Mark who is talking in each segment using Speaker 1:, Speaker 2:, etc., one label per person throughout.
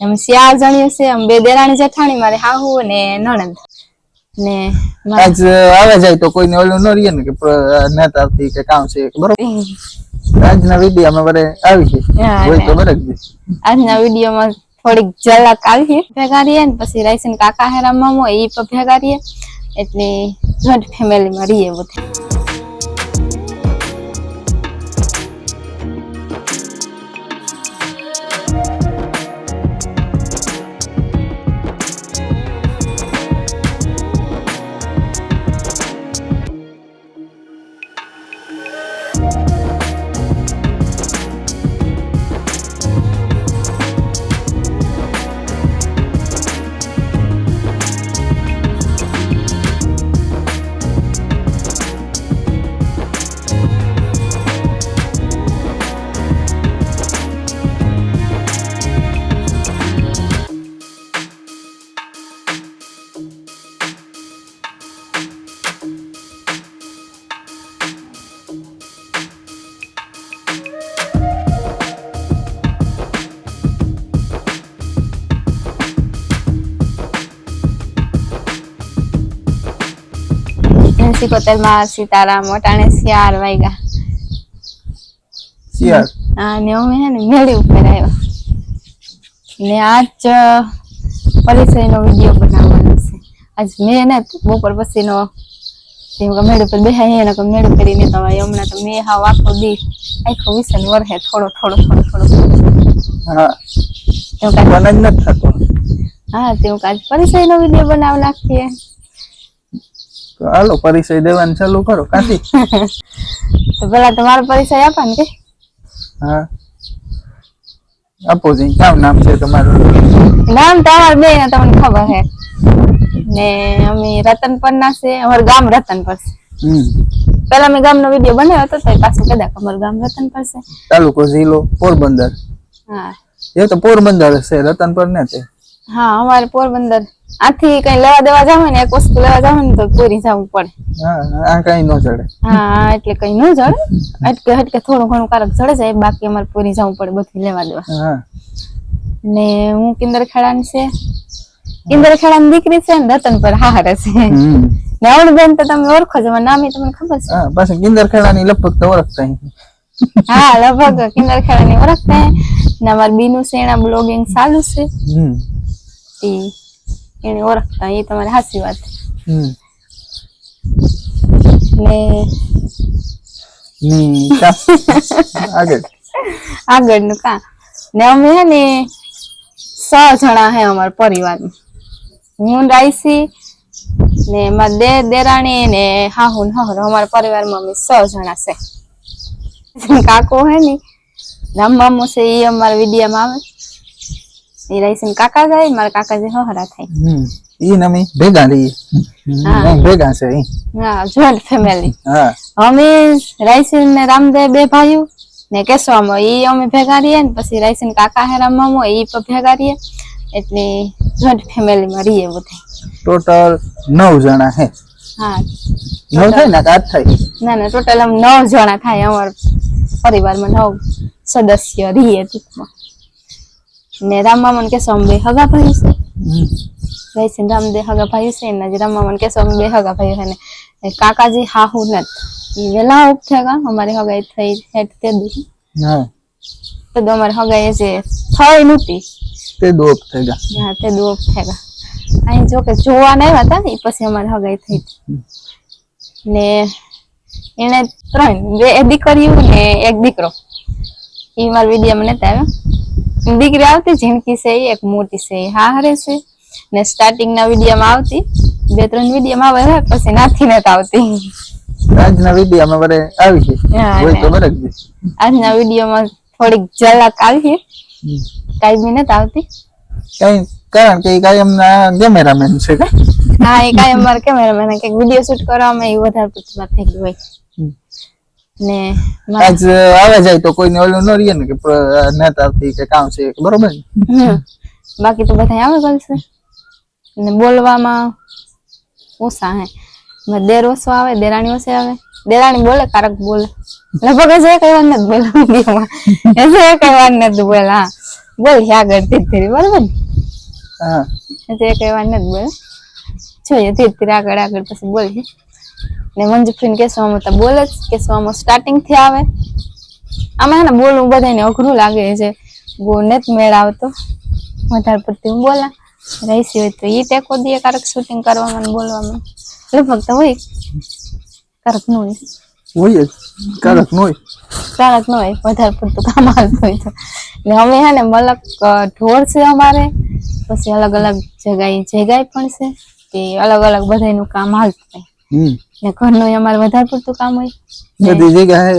Speaker 1: એમ ચાર જણીઓ છે આમ બે દેરાણી જેઠાણી મારે હાહુ ને નણંદ. ને
Speaker 2: આજ આવે જાય તો કોઈને ઓલું ન રહીએ ને કે નેત આવતી કે કામ છે બરોબર? આજના વીડિયો માં વરે આવી ગઈ હોય તો દે
Speaker 1: આજના વિડીયોમાં થોડીક ઝલક આવી ભેગા રહીએ ને પછી રાઈસન કાકા હેરા મામો ઈ પણ ભેગા રહીએ એટલે જોઈન્ટ ફેમિલીમાં રહીએ બધે. સિકોતેરમાં સીતારામ અટાણે શિયાર વાગ્યા
Speaker 2: શિયાળ?
Speaker 1: હા ને અમે હે ને મેળી ઉપર આવ્યા. ને આજ પરિચય નો વીડિયો બનાવવાનો છે. આજ મેં ને બપોર પછીનો તેમ કે મેળ ઉપર બેહાય ને મેળ કરીને તો હમણાં તો મેં હાવ આખો દી આખો વિશે વરહે થોડો થોડો થોડો થોડો.
Speaker 2: હા.
Speaker 1: તેમ કાંઈ
Speaker 2: પણ જ નથી થતો.
Speaker 1: હા તેવું કાંઈ પરિચય નો વીડિયો બનાવ નાખીએ.
Speaker 2: તો હાલો પરિચય દેવાનું ચાલુ કરો. કાંતિ?
Speaker 1: તો પેલા તમારો પરિચય આપો ને કે?
Speaker 2: હા. આપો જઈ કામ નામ છે તમારું?
Speaker 1: નામ તમારે બે ને તમને ખબર હે. ને અમે રતનપર ના છે અમારું ગામ રતનપર છે. પેલા મેં ગામનો વીડિયો બનાવ્યો હતો તો પાછું કદાચ અમારું ગામ રતનપર છે.
Speaker 2: તાલુકો જિલ્લો પોરબંદર.
Speaker 1: હા.
Speaker 2: એ તો પોરબંદર છે રતનપર ને તે.
Speaker 1: હા અમારે પોરબંદર. આથી કઈ લેવા દેવા જાવ ને એક વસ્તુ લેવા જાવ ને તો પૂરી જવું પડે.
Speaker 2: હા આ કઈ ન ચડે
Speaker 1: હા એટલે કઈ ન જડે. એટલે હટકે થોડું ઘણું કારક જડે જાય બાકી અમારે પૂરી જવું પડે બધું લેવા દેવા.
Speaker 2: હા.
Speaker 1: ને હું કિંદર ખેડાની છે. કિંદર ખેડાની દીકરી છે ને રતન પર હારે છે.
Speaker 2: હમ.
Speaker 1: ને આવડી બેન તો તમે ઓળખો છો નામ એ તમને ખબર છે?
Speaker 2: હા પાછું કિંદર ખેડાની લગભગ તો ઓળખતા હી.
Speaker 1: હા લગભગ કિંદર ખેડાની ઓળખતા ને અમાર બીનું સેણા બ્લોગિંગ ચાલુ છે. ઈ એને ઓળખતા એ તમારી સાચી વાત. ને
Speaker 2: આગળ.
Speaker 1: આગળનું કા? ને અમે હે ને છ જણા હે અમારા પરિવારમાં. હું રાઈસી ને મારા દે દેરાણી ને હાહુ ને હહરો અમારા પરિવારમાં અમે છ જણા છે. કાકો હે ને રામ મામો છે એ અમારા વિડિયામાં આવે. એ રાઈસી કાકા જાય મારા કાકાજી હહરા થાય.
Speaker 2: ઈ નમી ભેગા રહીએ.
Speaker 1: હા.
Speaker 2: ભેગા છે ઈ.
Speaker 1: હા જોઈન્ટ ફેમિલી.
Speaker 2: હા.
Speaker 1: અમે રાઈસન ને રામદેવ બે ભાઈઓ ને કેશવામાં. ઈ અમે ભેગા રહીએ ને પછી રાઈસન કાકા હે રામમામો ઈ પણ ભેગા રહીએ. એટલે જોઈન્ટ ફેમિલીમાં રહીએ બધા.
Speaker 2: ટોટલ નવ જણા હે.
Speaker 1: હા.
Speaker 2: નવ થાય ને આઠ થાય?
Speaker 1: ના ના ટોટલ આમ નવ જણા થાય. અમારા પરિવારમાં નવ સદસ્ય રહીએ ટૂંકમાં. ને રામમામન કેશવ બે હગા ભાઈ છે
Speaker 2: હમ.
Speaker 1: રાઈસન રામદેવ હગા ભાઈ છે ને જે રામમામન કેશવ બે હગા ભાઈ છે ને કાકાજી કાકાજી હાહુ નત વેલા ઉપ થયા અમારી હગાઈ થઈ હેટ તે દુઃખ
Speaker 2: હા
Speaker 1: તો અમારે હગાઈ જે થઈ નહોતી
Speaker 2: તે દોપ થઈ ગયા
Speaker 1: હા તે દો ફેગા અહીં જો કે જોવા નહીં હતા ને ઈ પછી અમારે હગાઈ થઈ ને એને ત્રણ બે દીકરીઓ ને એક દીકરો ઈ મારા મને નતા આવ્યા દીકરી આવતી જિંદગી છે એક મોટી છે હા હરે છે. ને સ્ટાર્ટિંગ ના વિડીયોમાં આવતી બે ત્રણ વિડીયોમાં આવે પછી નાથી નથી આવતી.
Speaker 2: આજના વીડિયો માં વરે આવી
Speaker 1: છે
Speaker 2: હોય તો. બરક દે
Speaker 1: આજના વિડીયોમાં થોડીક ઝલક આવી.
Speaker 2: છે
Speaker 1: કાંઈ બી નથી આવતી.
Speaker 2: કઈ કારણ કે કાયમ ના કેમેરામેન છે
Speaker 1: હા એ કાંઈ અમારે કેમેરામેન કે વીડિયો શૂટ કરવામાં એ વધારે પૂછવા થઈ ગયું હોય. ને
Speaker 2: આજ આવે જાય તો કોઈને ઓલું ન રહીએ ને કે પ્ર- નેત કે કામ છે બરોબર ને?
Speaker 1: બાકી તો બધા આવે ગલશે ને બોલવામાં ઓછા હે. દેર ઓછો આવે દેરાણી ઓછી આવે. દેરાણી બોલે કારક બોલે. લગભગ એ જે કઈ વાર નથી બોલે વિડીયોમાં એ જે કઈ વાર નથી બોલે હા. બોલ આગળ ધીરે ધીરે બરોબર ને?
Speaker 2: હા.
Speaker 1: એ કઈ વાર નથી બોલે. જોઈએ ધીરે ધીરે આગળ આગળ પછી બોલીએ ને મંજુફીન કેસવામાં તો બોલે જ કેસવામાં સ્ટાર્ટિંગથી આવે. આમાં ને બોલવું બધાને અઘરું લાગે છે. બહુ નથી મેળ આવતો. વધારે પડતી હું બોલા. રહીશી હોય તો એ ટેકો દે કારક શૂટિંગ કરવામાં બોલવામાં. લગભગ તો હોય. કારકનું હોય.
Speaker 2: હોય જ. કારક ન હોય.
Speaker 1: કારક ન હોય. વધારે પડતું કામ આવતું હોય તો. ને અમે હે ને મલક ઢોર છે અમારે. પછી અલગ અલગ જગ્યાએ જગાઈ પણ છે. કે અલગ અલગ બધાયનું કામ હાલતું હોય
Speaker 2: હમ.
Speaker 1: ઘરનું અમારે વધારે પડતું કામ હોય.
Speaker 2: બધી જગ્યાએ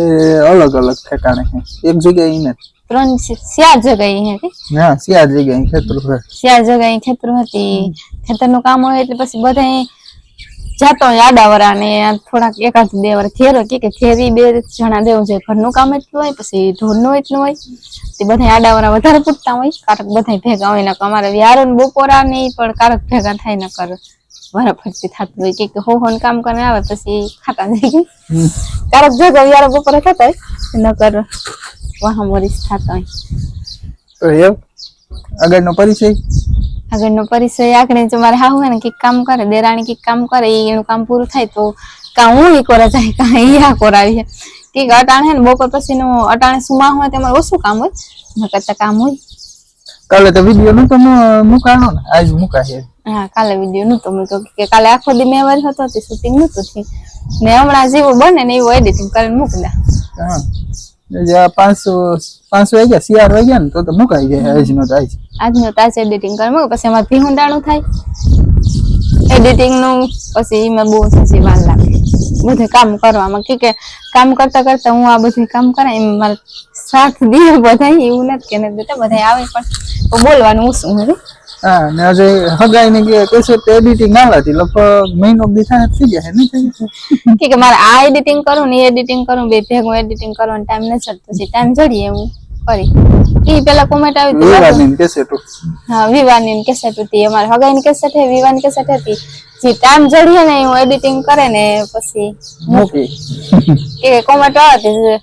Speaker 2: અલગ અલગ ઠેકાણે છે. એક જગ્યાએ ઈને
Speaker 1: ત્રણ ચાર જગાએ હે
Speaker 2: હા સિયા જગ્યાએ ખેતરું છે.
Speaker 1: ચાર જગ્યાએ ખેતર હતી. ખેતરનું કામ હોય એટલે પછી બધા જાતો આડાવરા ને થોડાક એકાદ બે વાર હોય કે કે ઘેરી બે જણા દેવું છે ઘરનું કામ એટલું હોય પછી ઢોરનું એટલું હોય. તે બધા આડાવરા વધારે પૂરતા હોય. કારક બધા ભેગા હોય ને અમારે વ્યારો બપોરા ને પણ કારક ભેગા થાય ન કર વરા ફરતી થતું હોય કે કે હો હો કામ કરીને આવે પછી ખાતા
Speaker 2: નહીં.
Speaker 1: કારક ભેગા વ્યારો બપોરે થતા હોય નકર વાહ મોરીસ થતા હોય.
Speaker 2: તો આગળનો પરિચય?
Speaker 1: આગળનો પરિચય આગળ જો મારે હા હોય ને કંઈક કામ કરે દેરાણી કંઈક કામ કરે એનું કામ પૂરું થાય તો કા હું એ કોરા જાય કા એ આ કોરાવી કંઈક અટાણે ને બપોર પછીનું અટાણે સુમા હોય તેમાં ઓછું કામ હોય નકર તો કામ હોય
Speaker 2: કાલે તો વીડિયો નતો મુકાણો ને આજ મુકાશે.
Speaker 1: હા કાલે વીડિયો નતો મૂક્યો. કે કાલે આખો દી મેં વાર હતો તે શૂટિંગ નતું થી ને હમણાં જેવો બને ને એવું એડિટિંગ કરીને મૂકી દે.
Speaker 2: હા. જે આ પાંચસો પાંચસો વાગ્યા શિયાળ વાગ્યા ને તો તો મુકાઈ જાય આજનો તો આજ
Speaker 1: આજનું તાજ એડિટિંગ કરી મૂકે પછી એમાં ભીહુંડાણું થાય. એડિટિંગનું પછી એમાં બહુ સાચી વાર લાગે. બધું કામ કરવામાં કે કે કામ કરતા કરતા હું આ બધું કામ કરાય એમ મારા સાથ દે બધા એવું નથી કે દેતા બધા આવે પણ. બોલવાનું ઓછું નથી
Speaker 2: હા ને આજે હગાઈ ને કે છે તે એડિટિંગ આવે લાતી લગભગ મહિનો દિશા થઈ જાય નહીં થઈ
Speaker 1: કે કે મારે આ એડિટિંગ કરું ને એડિટિંગ કરું બે ભેગું એડિટિંગ કરવાનો ટાઈમ ન ચડતો પછી ટાઈમ જડીએ હું કરી એ પેલા કોમેન્ટ આવી હતી
Speaker 2: વિવાદની ને કહેશે તો
Speaker 1: હા વિવાની ની કેસેટ હતી અમારે હગાઈ ની કેસેટ હતી વિવાની કેસેટ હતી. જે ટાઈમ જડીએ ને હું એડિટિંગ કરે ને પછી
Speaker 2: મૂકી.
Speaker 1: કે કોમેન્ટ આવતી છે.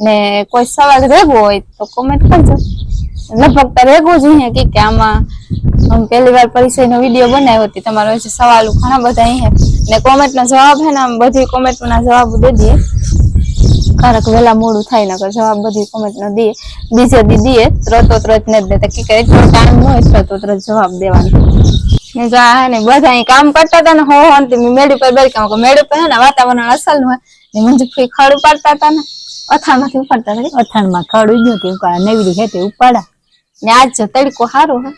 Speaker 1: ને કોઈ સવાલ રહેવો હોય તો કોમેન્ટ કરજો. લગભગ તો રહેવું જ હે કે કે આમાં પહેલી વાર પરિચય નો વીડિયો બનાવ્યો હતી તમારો જે સવાલ ઘણા બધા હે. ને કોમેન્ટ નો જવાબ હે ને આમ બધી કોમેન્ટ ના જવાબ દઈએ કારક વેલા મોડું થાય નકર જવાબ બધી કોમેન્ટ નો દઈએ બીજે દી દઈએ ત્રતો ત્રત ને જ દેતા કે કે એટલો ટાઈમ ન હોય ત્રતો ત્રત જવાબ દેવાનો. ને જો આ ને બધા અહીં કામ કરતા હતા ને હો હો ને તે મેળી પર બેઠી કામ મેળી પર ને વાતાવરણ અસલ હોય ને મંજુ ફી ખડ ઉપાડતા હતા ને. અથાણમાંથી ઉપાડતા હતા
Speaker 3: અથાણમાં ખડ ઉગ્યું હતું નવીરી રીતે તે ઉપાડા.
Speaker 1: ને આજ જો તડકો સારો હે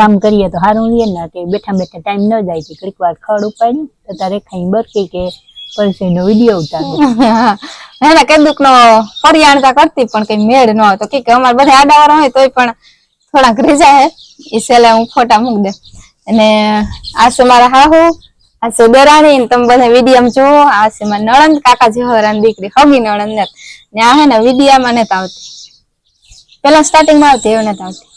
Speaker 3: કામ કરીએ તો સારું રહીએ ને કે બેઠા બેઠા ટાઈમ ન જાય ઘડીક વાર ખડ ઉપાડ્યું તો તારે ખાઈ બરકી કે પરસે નો વીડિયો ઉતાર્યો
Speaker 1: હે ને નો ફરિયાણતા કરતી પણ કઈ મેળ ન હતો કે અમારે બધા આડાવાળા હોય તોય પણ થોડાક રેજા હે. એ સેલે હું ફોટા મૂક દે. અને આ છે મારા હાહુ આ છે દેરાણી ને તમે બધા વિડીયમ જોવો આ છે મારા નણંદ કાકા જેહરાની દીકરી હગી નણંદ ને. આ હે ને વિડીયામાં નથી આવતી. પેલા સ્ટાર્ટિંગમાં આવતી એવું નથી આવતી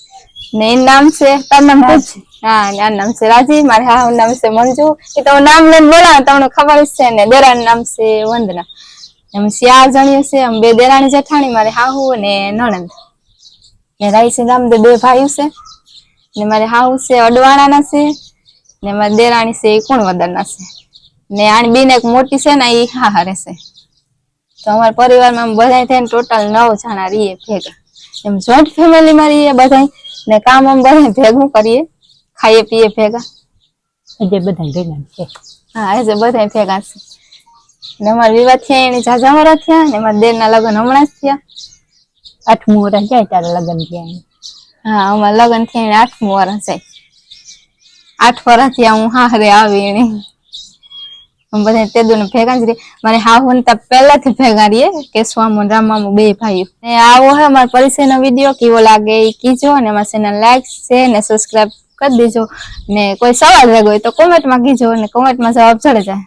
Speaker 1: ને એનું નામ છે, તારું નામ પૂછ હા, ને આનું નામ છે રાજી મારે હા નામ છે મંજુ. એ તો નામ લઈને બોલાવે તમને ખબર છે ને દેરાનું નામ છે વંદના. એમ ચાર જણીઓ છે, આમ બે દેરાણી જેઠાણી, મારે હાહુ ને નણંદ. ને રાઈ નામ બે ભાઈઓ છે. ને મારે હાહુ છે અડવાણાના છે, ને મારી દેરાણી છે એ કુણવદરના છે. ને આની બેન એક મોટી છે ને એ હા હારે છે તો અમારા પરિવારમાં બધા થઈને ટોટલ નવ જણા રહીએ ભેગા. એમ જોઈન્ટ ફેમિલીમાં રહીએ બધા ને કામ આમ બધા ભેગું કરીએ ખાઈએ પીએ ભેગા.
Speaker 3: આજે બધા ભેગા છે.
Speaker 1: હા આજે બધા ભેગા છે. ને અમારા વિવાહ થયા એને ઝાઝા મારા થયા ને મારા દેરના લગ્ન હમણાં જ થયા.
Speaker 3: આઠમું વર્ષ જાય ત્યારે લગ્ન થયા.
Speaker 1: હા અમારા લગ્ન થયા એને આઠમું વરસ જાય. આઠ વરસ થયા હું હારે આવી એને. બધા તે દોને ભેગા જ રહી. મારે હાહુ ને ત્યાં પહેલાથી ભેગા રહીએ કે સ્વામુ ને રામામુ બે ભાઈઓ. ને આવો હે અમારા પરિચયનો વીડિયો, કેવો લાગે એ કીજો અને અમારા ચેનલ લાઈક છે ને સબસ્ક્રાઇબ કરી દેજો. ને કોઈ સવાલ લાગ્યો હોય તો કોમેન્ટમાં કીજો અને કોમેન્ટમાં જવાબ ચડે જાય.